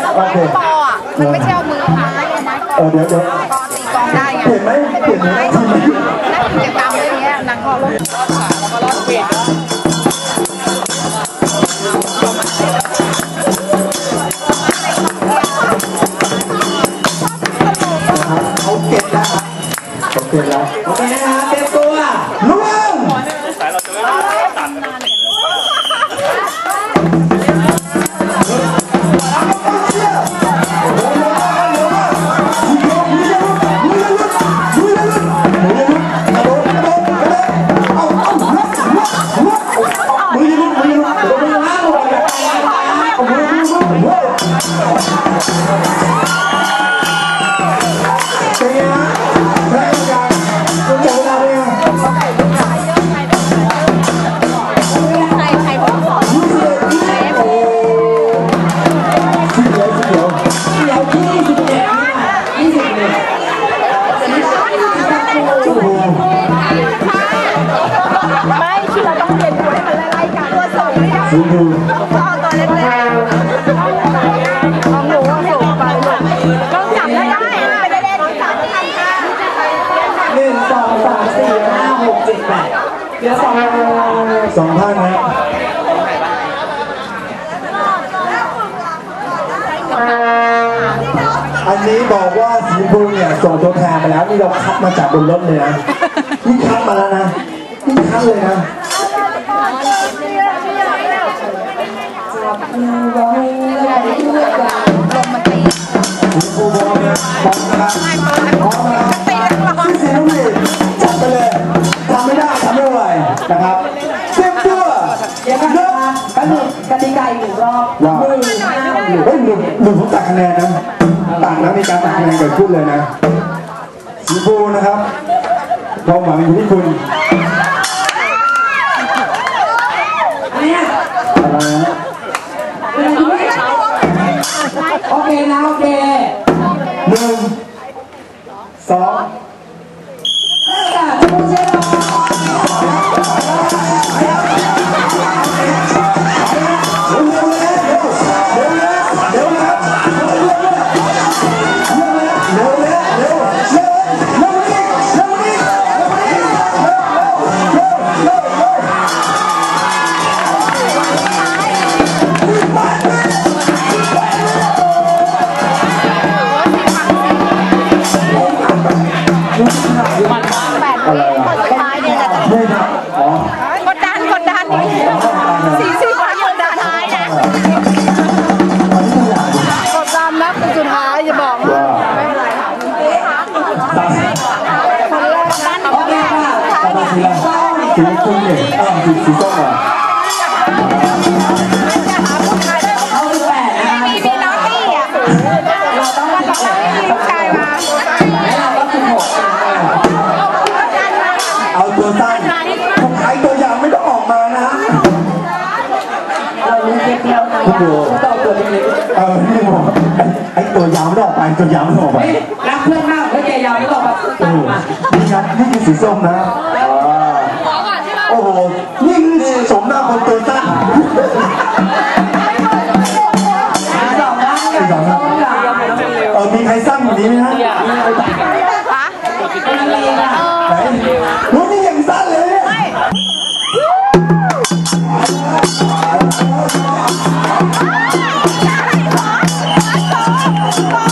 ไม้ปออะมันไม่ใช่อามือค่ะไม้ปอตีกองได้ไงเห็นไหมเห็นไหม พ่อตัวเล็กๆของหนูสูงไปก็จับได้ได้เล่นจับได้ค่ะหนึ่งสองสามสี่ห้าหกเจ็ดแปดเดี๋ยวสองสองท่านนะอันนี้บอกว่าสีบูเนี่ยส่งตัวแทนมาแล้วนี่เราคับมาจากบนรถเลยนะนี่คับมาแล้วนะนี่คับเลยนะ นะครับเต็มตัวเดี๋ยวนครับกระดูกกติกอีกรอบหนึ่งเฮ้ยหนึ่งหนึ่งผมตัดคะแนนนะต่างแล้การตัดคะแนนเกิดขึ้นเลยนะสีฟูนะครับความหวังอยู่ที่คุณ 2 3 4 ถือคุณเนี่ยอ้าวถือคุณต้องอะเอาตัวสั้นของใครตัวยาวไม่ต้องออกมานะเราเล็กเดียวนะโอ้โหต้องตัวเล็กเออนี่บอกไอ้ตัวยาวไม่ออกไปตัวยาวไม่ออกไปรักเพื่อนมากแล้วแกยาวไม่ออกไปนี่ครับนี่คือสีส้มนะ Bye.